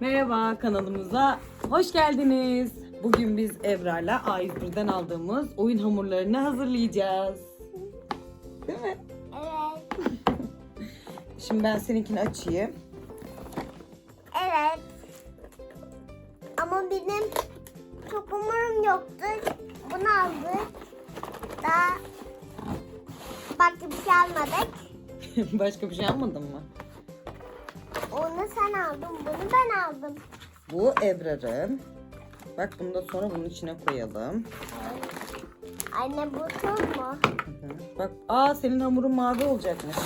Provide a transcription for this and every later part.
Merhaba kanalımıza hoş geldiniz. Bugün biz Ebrar'la A101'den aldığımız oyun hamurlarını hazırlayacağız. Değil mi? Evet. Şimdi ben seninkini açayım. Evet. Ama benim çok umurum yoktu. Bunu aldık. Daha başka bir şey almadık. Başka bir şey almadın mı? Aldın, bunu ben aldım. Bu Ebrar'ın. Bak bunu da sonra bunun içine koyalım. Anne bu tuz mu? Hı hı. Bak aa senin hamurun mavi olacakmış.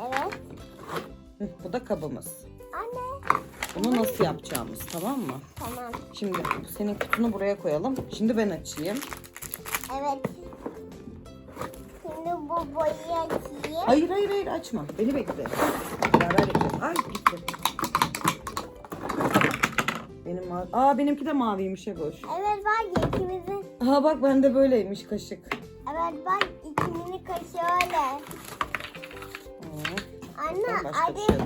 Evet. Hı, Bu da kabımız. Anne. Bunu nasıl yapacağımız tamam mı? Tamam. Şimdi senin kutunu buraya koyalım. Şimdi ben açayım. Evet. Şimdi bu boyayı açayım. Hayır hayır hayır açma. Beni bekle. Beraber. Ay gitti. Benim mavi. Aa benimki de maviymiş Eboş. Evet var ya ikimizin. Aa bak bende böyleymiş kaşık. Evet bak ikimizin kaşığı öyle. Aa, Anne hadi. şey. al.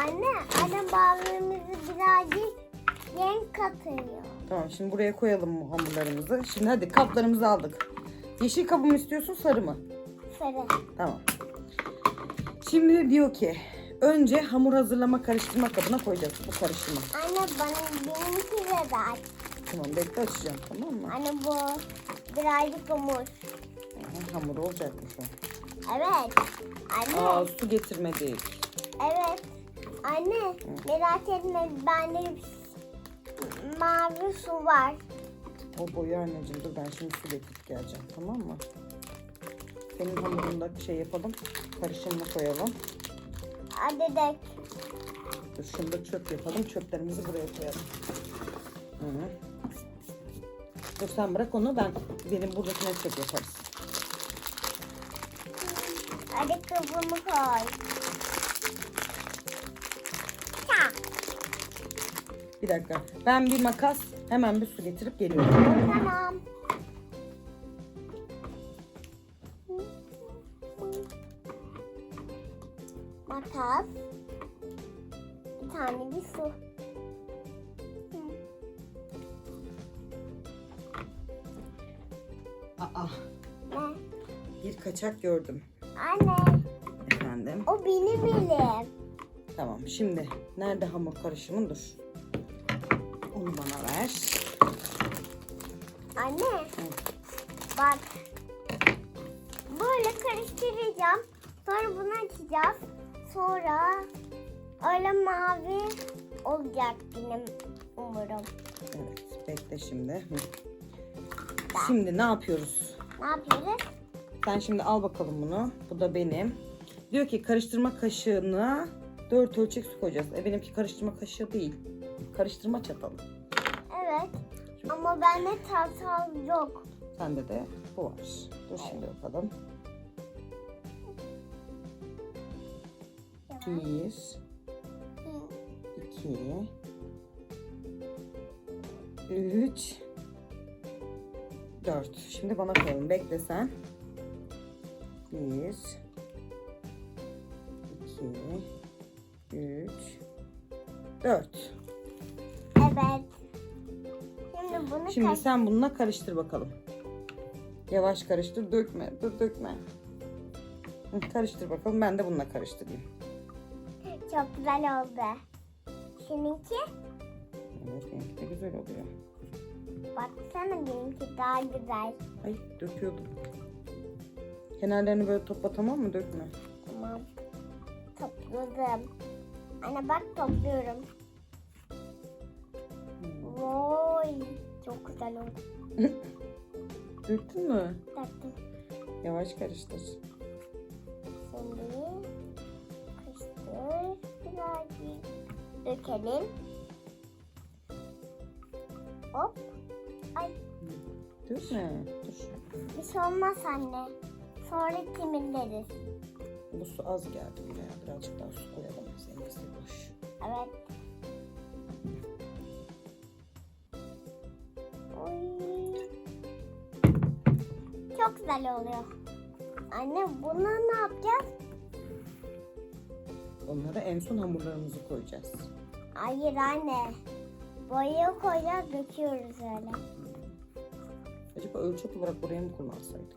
Anne, anne bağlarımızı birazcık renk katıyor. Tamam şimdi buraya koyalım hamurlarımızı. Şimdi hadi kaplarımızı aldık. Yeşil kabı mı istiyorsun sarı mı? Sarı. Tamam. Şimdi diyor ki önce hamur hazırlama karıştırma kabına koyacağız bu karışımı. Anne bana benimki de aç. Tamam bekle açacağım tamam mı? Anne bu birazcık hamur. Aha, hamur olacakmış o. Evet. Anne. Aa su getirmedik. Evet. Anne merak etme bende mavi su var. O boyu anneciğim dur ben şimdi su getirip geleceğim tamam mı? Senin hamurunda şey yapalım. Karışımını koyalım. Hadi dök. Dur şunu da çöp yapalım. Çöplerimizi buraya koyalım. Hı. Dur sen bırak onu ben benim buradakine çöp yaparız. Hadi kabımı koy. Tak. Bir dakika. Ben bir makas hemen bir su getirip geliyorum. Tamam. Makas. Bir tane bir su. Aa Ne? bir kaçak gördüm. Anne, Efendim. o benim elim. Tamam şimdi nerede hamur karışımın dur. Onu bana ver. Anne, bak. Böyle karıştıracağım. Sonra bunu açacağız. Sonra öyle mavi olacak benim umurum. Evet bekle şimdi. Şimdi ne yapıyoruz? Ne yapıyoruz? Sen şimdi al bakalım bunu. Bu da benim. Diyor ki karıştırma kaşığına 4 ölçek su koyacağız. E benimki karıştırma kaşığı değil. Karıştırma çatalı. Evet. Ama bende tartal yok. Sende de bu var. Dur şimdi bakalım. Bir, iki, üç, dört. Şimdi bana koyalım. Bekle sen. Bir, iki, üç, dört. Evet. Şimdi bunu Şimdi sen bununla karıştır bakalım. Yavaş karıştır, dökme. Dur dökme. Karıştır bakalım. Ben de bununla karıştırayım. Çok güzel oldu. Seninki? Evet, benimki de güzel oluyor. Baksana benimki daha güzel. Ay döküyordum. Kenarlarını böyle topla tamam mı? Dökme. Tamam. Topladım. Anne bak topluyorum. Vay. Çok güzel oldu. Döktün mü? Taktım. Yavaş karıştır. Şimdi. Birazcık dökelim. Hop. Ay Dökme. Dur. bir şey olmaz anne. Sonra temizleriz. Bu su az geldi bile ya. Birazcık daha su koyalım. Seninkisi boş. Evet. Oy. Çok güzel oluyor. Anne buna ne yapacağız? Onlara en son hamurlarımızı koyacağız. Hayır anne. Boya koyacağız döküyoruz öyle. Acaba ölçek olarak buraya mı kullansaydık?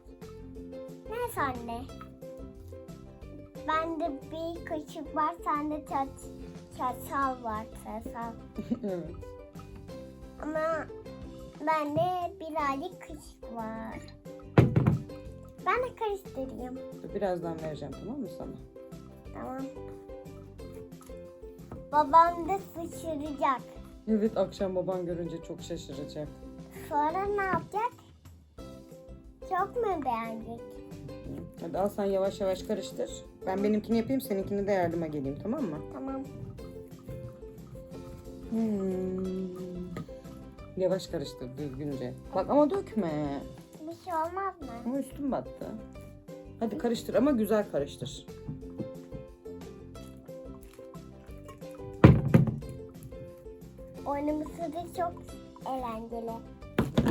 Neyse anne. Bende bir kaşık var, sende çat, çatal var, çatal. evet. Ama bende birazcık kaşık var. Ben de karıştırayım. Birazdan vereceğim tamam mı sana? Tamam. Babam da sıçrayacak. Evet akşam baban görünce çok şaşıracak. Sonra ne yapacak? Çok mu beğenecek? Hı. Hadi al sen yavaş yavaş karıştır. Ben benimkini yapayım seninkini de yardıma geleyim tamam mı? Tamam. Hmm. Yavaş karıştır düzgünce. Bak ama dökme. Bir şey olmaz mı? Ama üstüm battı. Hadi karıştır ama güzel karıştır. Oynaması da çok eğlenceli.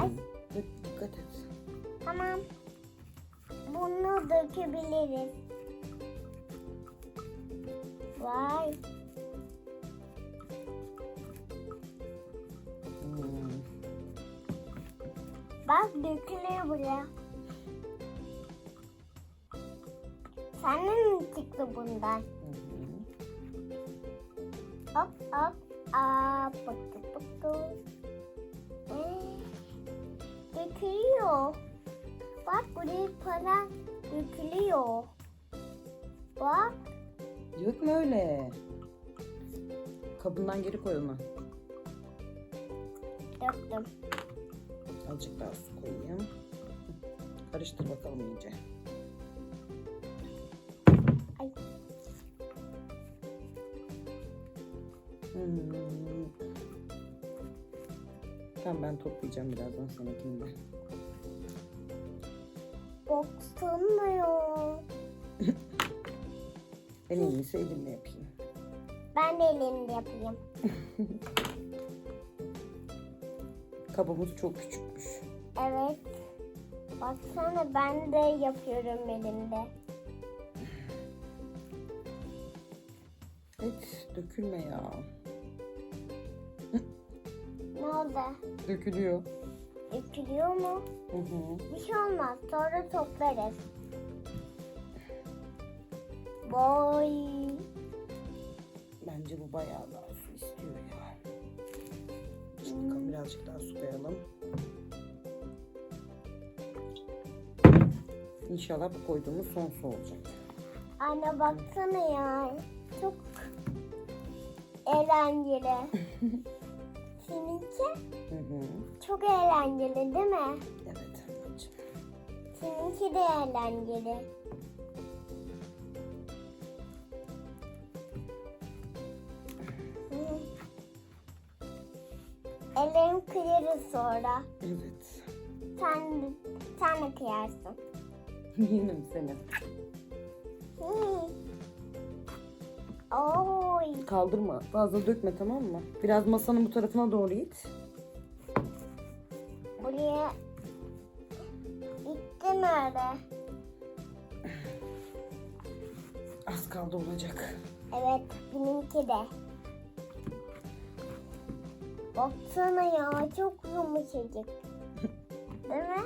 Ay Dik- Dikkat et. tamam. Bunu dökebiliriz. Vay. Hmm. Bak dökülüyor buraya. Sana mi çıktı bundan? Hı hı. Hop hop. Aa, bakı bakı. Ee, dökülüyor. Bak buraya para dökülüyor. Bak. Dökme öyle. Kabından geri koy onu. Döktüm. Azıcık daha su koyayım. Karıştır bakalım iyice. Ben toplayacağım birazdan seninkini de. Boksanmıyor. En iyisi elimle yapayım. Ben de elimde yapayım. Kabımız çok küçükmüş. Evet. Baksana ben de yapıyorum elimde. Evet dökülme ya. Oldu? Dökülüyor. Dökülüyor mu? Hı hı. Bir şey olmaz. Sonra toplarız. Boy. Bence bu bayağı daha su istiyor ya. Şimdi bakalım birazcık daha su koyalım. İnşallah bu koyduğumuz son su olacak. Anne baksana ya. Çok eğlenceli. Seninki Hı hı. çok eğlenceli değil mi? Evet anneciğim. Seninki de eğlenceli. Ellerim kıyarız sonra. Evet. Sen, sen de kıyarsın. Yenim seni. Hı. Oy. Kaldırma. Fazla dökme tamam mı? Biraz masanın bu tarafına doğru it. Buraya gittim öyle. Az kaldı olacak. Evet, benimki de. Baksana ya, çok yumuşacık. Değil mi?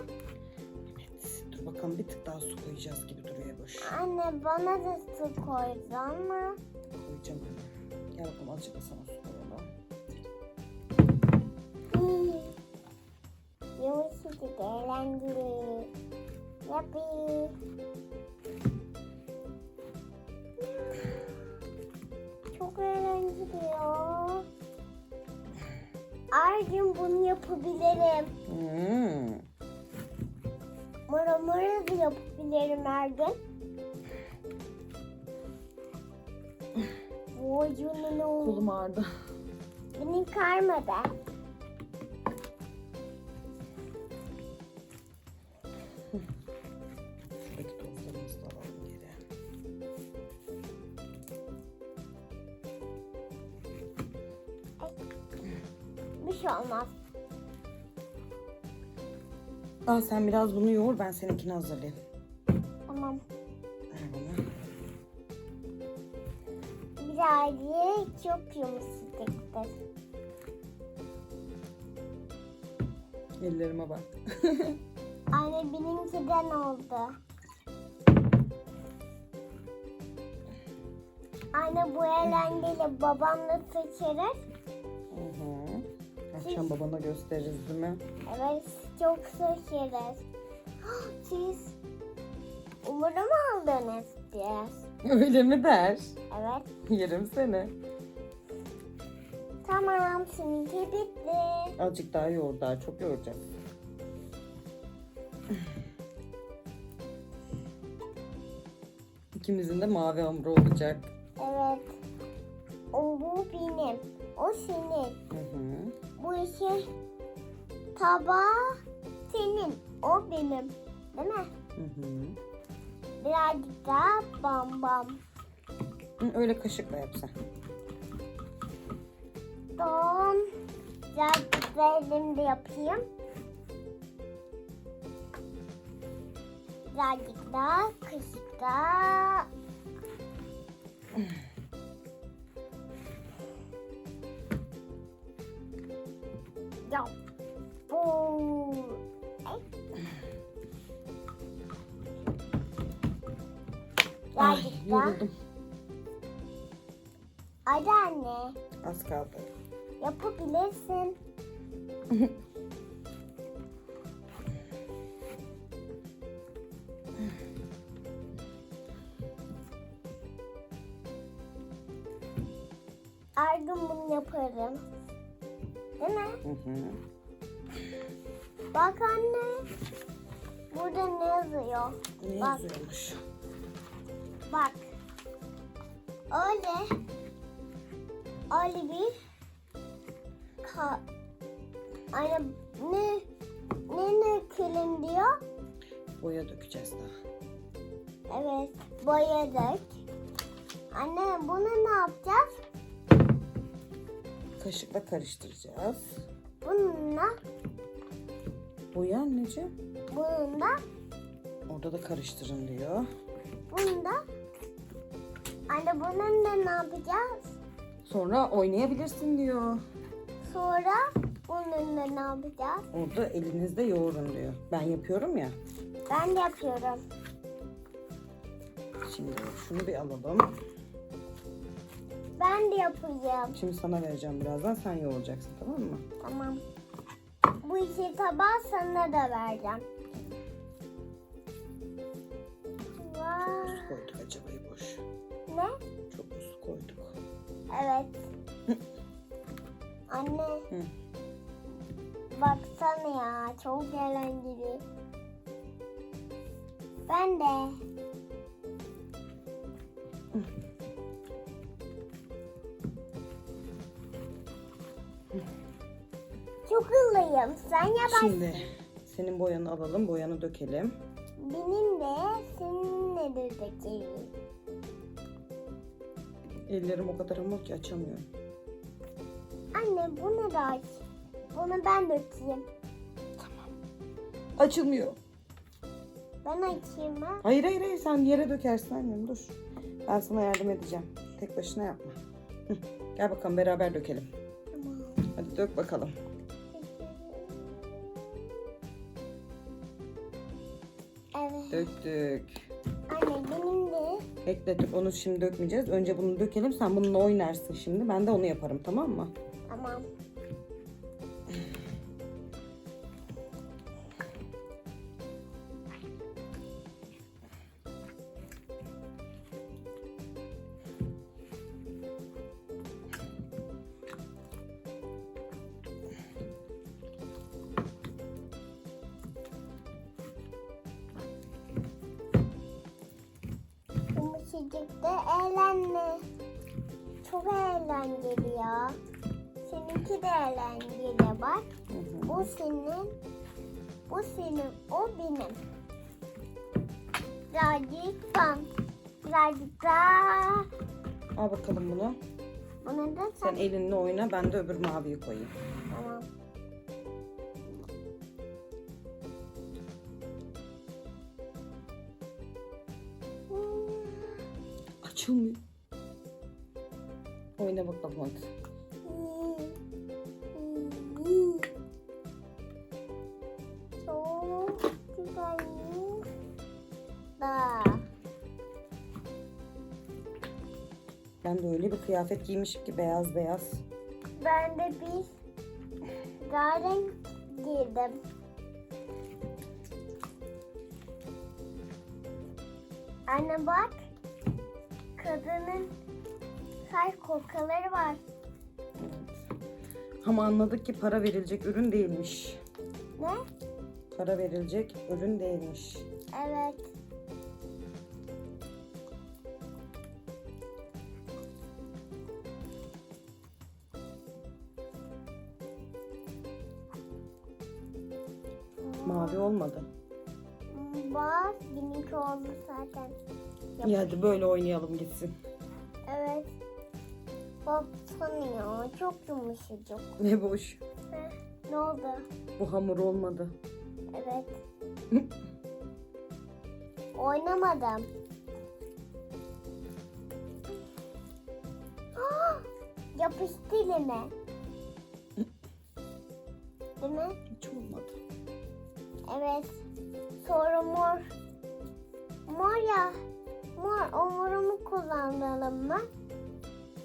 Evet. Dur bakalım bir tık daha su koyacağız gibi duruyor boş. Anne bana da su koydu ama. Anne. Gel bakalım azıcık da sana su koyalım. Hmm. Yumuşacık, eğlenceli. Çok eğlenceli ya. Her gün bunu yapabilirim. Hmm. Mara mara da yapabilirim her gün. Vay canına. Kolum ağrıdı. Beni karmadı. Şuradaki tozlarımızı da alalım geri. Bir şey olmaz. Al sen biraz bunu yoğur ben seninkini hazırlayayım. Çok yumuşacaktır. Ellerime bak. Anne benimkiden oldu. Anne bu eğlenceli babamla seçeriz. Hı hı. Akşam babana gösteririz değil mi? Evet çok seçeriz. Siz umarım aldınız biraz. Öyle mi der? Evet. Yerim seni. Tamam seninki bitti. Azıcık daha yoğur daha çok yoğuracağız. İkimizin de mavi hamuru olacak. Evet. O bu benim. O senin. Hı hı. Bu işi tabağı senin. O benim. Değil mi? Hı hı. Birazcık daha bam bam. Öyle kaşıkla yapsan. Birazcık da elimde yapayım. Birazcık daha kaşıkta. Yap. Bu. Ay. Daha. yoruldum. Yapabilirsin. Her gün bunu yaparım. Değil mi? Hı hı. Bak anne. Burada ne yazıyor? Ne Bak. yazıyormuş? Bak. Öyle. Öyle bir ka Anne ne ne ne kılın diyor? Boya dökeceğiz daha. Evet. Boyadık. Anne bunu ne yapacağız? Kaşıkla karıştıracağız. Bununla, Boya anneciğim. bununla, Orada da karıştırın diyor. bunda. Anne bununla ne yapacağız? Sonra oynayabilirsin diyor. Sonra bununla ne yapacağız? Orada elinizde yoğurun diyor. Ben yapıyorum ya. Ben de yapıyorum. Şimdi şunu bir alalım. Ben de yapacağım. Şimdi sana vereceğim birazdan. Sen yoğuracaksın tamam mı? Tamam. Bu iki tabağı sana da vereceğim. Vay. Su koyduk acaba boş. Ne? Çok su koyduk? Evet. Anne. Hı. Baksana ya çok eğlenceli. Ben de. Çok hızlıyım. Sen yavaş. Şimdi senin boyanı alalım. Boyanı dökelim. Benim de seninle de dökelim. Ellerim o kadar hamur ki açamıyorum. Anne bunu da aç. Bunu ben dökeyim. Açılmıyor. Ben açayım ha. Hayır hayır hayır sen yere dökersin annem dur. Ben sana yardım edeceğim. Tek başına yapma. Hı, Gel bakalım beraber dökelim. Tamam. Hadi dök bakalım. Evet. Döktük. Anne benim de. Bekletip onu şimdi dökmeyeceğiz. Önce bunu dökelim. Sen bununla oynarsın şimdi. Ben de onu yaparım tamam mı? Tamam. Da eğlenme. Çok eğlenceli ya. Seninki de eğlenceli bak. Hı hı. Bu senin, bu senin, o benim. Birazcık ben, birazcık daha. Al bakalım bunu. Bunu da Sen sen. elinle oyna. Ben de öbür maviyi koyayım. Tamam. Açılmıyor. Oyna bakalım hadi. Kıyafet giymişim ki beyaz beyaz. Ben de bir renk giydim. Anne bak. Kadının saç kokaları var. Ama anladık ki para verilecek ürün değilmiş. Ne? Para verilecek ürün değilmiş. Evet. Olmadı. Bak benimki oldu zaten. İyi hadi böyle oynayalım gitsin. Evet. Baksana çok yumuşacık. Ne boş. Heh, ne oldu? Bu hamur olmadı. Evet. Oynamadım. Ah, Yapıştı elime. Değil mi? Hiç olmadı. Evet. Sonra mor. Mor ya. Mor omurumu kullanalım mı?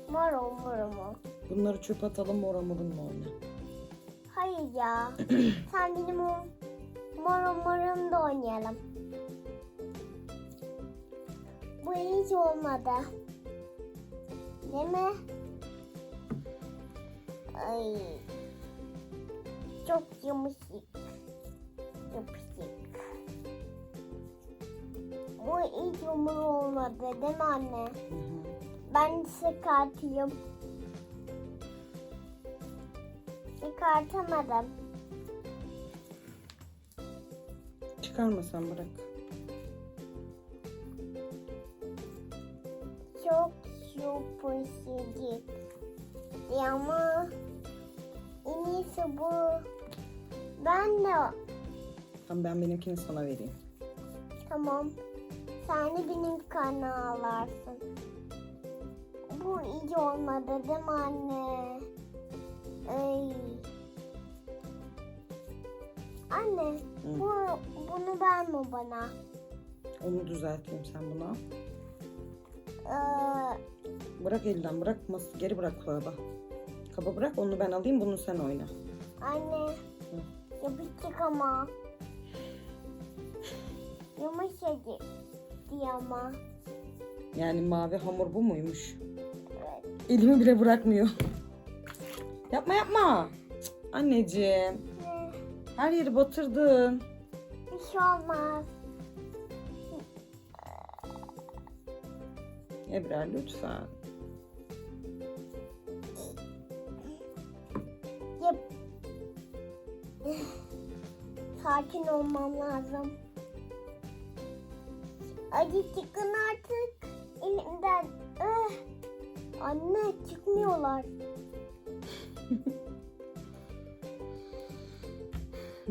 Mor omurumu. Bunları çöp atalım mor hamurunla oyna. Hayır ya. Sen benim o mor omurumda oynayalım. Bu hiç olmadı. Değil mi? Ay. Çok yumuşak. Hiç umur olmadı değil mi anne? Hı hı. Ben çıkartayım. Çıkartamadım. Çıkarmasan bırak. Çok yumuşacık. Ama en iyisi bu. Ben de Tamam ben benimkini sana vereyim. tamam. Sen de benim kanı alarsın. Bu iyi olmadı değil mi anne? Ay. Anne, Hı. bu bunu verme bana. Onu düzelteyim sen buna. Ee, Bırak elden bırak. Mas geri bırak kaba. Kaba bırak onu ben alayım bunu sen oyna. Anne. Yapıştık ama. Yumuşacık diye ama. Yani mavi hamur bu muymuş? Evet. Elimi bile bırakmıyor. yapma yapma. Cık, Anneciğim. Ne? Her yeri batırdın. Bir şey olmaz. Ebrar lütfen. Yap. Sakin olmam lazım. Acı çıkın artık. Elimden. Eh. Anne çıkmıyorlar.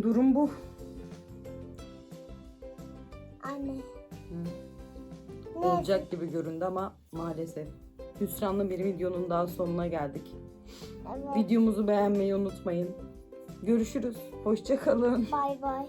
Durum bu. Anne. Hı. Ne? Olacak gibi göründü ama maalesef. Hüsranlı bir videonun daha sonuna geldik. Evet. Videomuzu beğenmeyi unutmayın. Görüşürüz. Hoşça kalın. Bay bay.